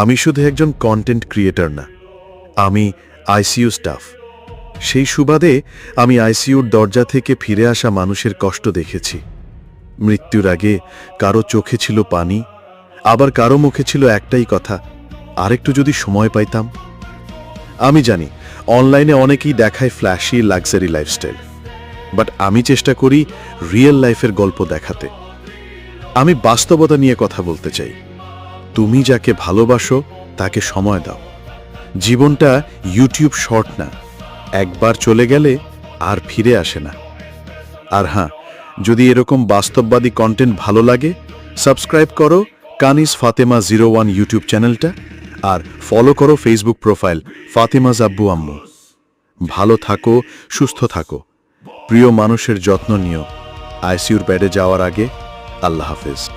আমি শুধু একজন কন্টেন্ট ক্রিয়েটর না, আমি আইসিইউ স্টাফ সেই সুবাদে আমি আইসিইউর দরজা থেকে ফিরে আসা মানুষের কষ্ট দেখেছি। মৃত্যুর আগে কারও চোখে ছিল পানি, আবার কারও মুখে ছিল একটাই কথা, আরেকটু যদি সময় পাইতাম। আমি জানি অনলাইনে অনেকেই দেখায় ফ্ল্যাশি লাক্সারি লাইফস্টাইল বাট আমি চেষ্টা করি রিয়েল লাইফের গল্প দেখাতে। আমি বাস্তবতা নিয়ে কথা বলতে চাই। তুমি যাকে ভালোবাসো, তাকে সময় দাও। জীবনটা ইউটিউব শর্ট না। একবার চলে গেলে আর ফিরে আসে না। আর হ্যাঁ যদি এরকম বাস্তববাদী কন্টেন্ট ভালো লাগে সাবস্ক্রাইব করো Kanis Fatema zero one YouTube চ্যানেলটা আর ফলো করো ফেসবুক প্রোফাইল ফাতেমা জাব্বু আম্মু। ভালো থাকো, সুস্থ থাকো। প্রিয় মানুষের যত্ন নিও। আইসিউর বেডে যাওয়ার আগে আল্লাহ হাফেজ।